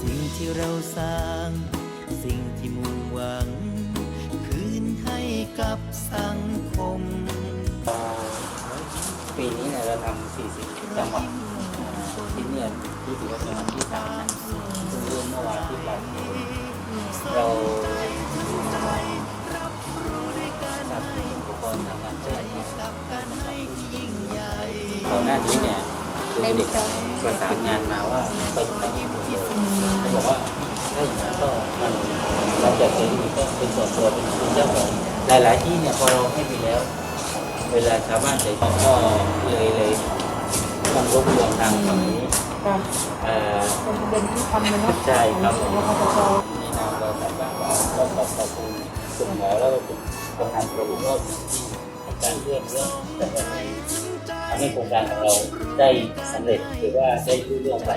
สิ่งที่เราสร้าง สิ่งที่มุ่งหวัง คืนให้กับสังคมปีนี้เนี่ยเราทำ40จังหวัดที่เนี่ยรู้สึกว่าเป็นวันที่สามนะซึ่งเริ่มเมื่อวานที่เราเราจัดอุปกรณ์ทางารแพทย์เนี่ยก่อนหน้านี้เนี่ย คือเด็กประสานงานมาว่าไปทำที่หมดเลยเขาบอกว่าถ้าอย่างนั้นก็มันเราจะเป็นก็เป็นส่วนตัวเป็นเป็นเจ้าของหลาย ๆ ที่เนี่ยพอเราให้ไปแล้ว เวลาชาวบ้านใจก็เลยเลยต้องรวบรวมทางฝั่งนี้ค่ะเอ่อเป็นประเด็นที่ทำเลยเนาะใช่ครับของรพสในนามบริษัทบ้านเราก็ขอขอบคุณกลุ่มหมอแล้วก็กลุ่มประธานกลุ่มรอบที่การเรื่องเรื่องแต่ละใน ทำให้โครงการของเราได้สำเร็จหรือว่าได้รุ่งเรืองไป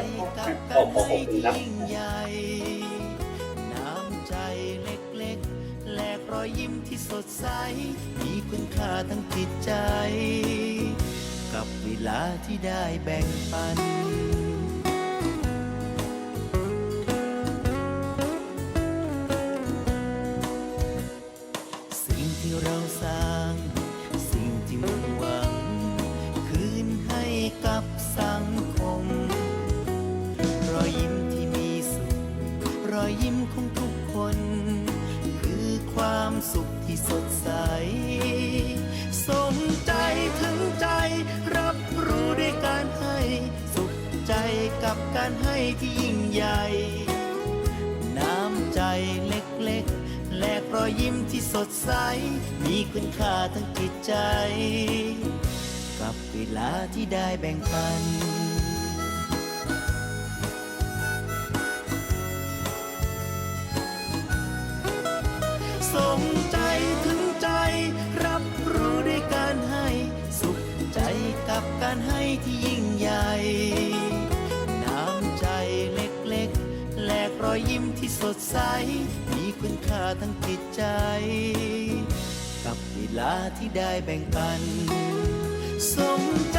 ก็ขอขอบคุณครับรอยยิ้มที่สดใส มีคุณค่าทั้งจิตใจ กับเวลาที่ได้แบ่งปัน ความสุขที่สดใสสมใจถึงใจ รับรู้ด้วยการให้ สุขใจกับการให้ที่ยิ่งใหญ่ น้ำใจเล็กๆ แลกรอยยิ้มที่สดใส มีคุณค่าทั้งจิตใจ กับเวลาที่ได้แบ่งปัน สงใจถึงใจ รับรู้ด้วยการให้ สุขใจกับการให้ที่ยิ่งใหญ่น้ำใจเล็กๆ แลกรอยยิ้มที่สดใส มีคุณค่าทั้งจิตใจ กับเวลาที่ได้แบ่งปันสงใจ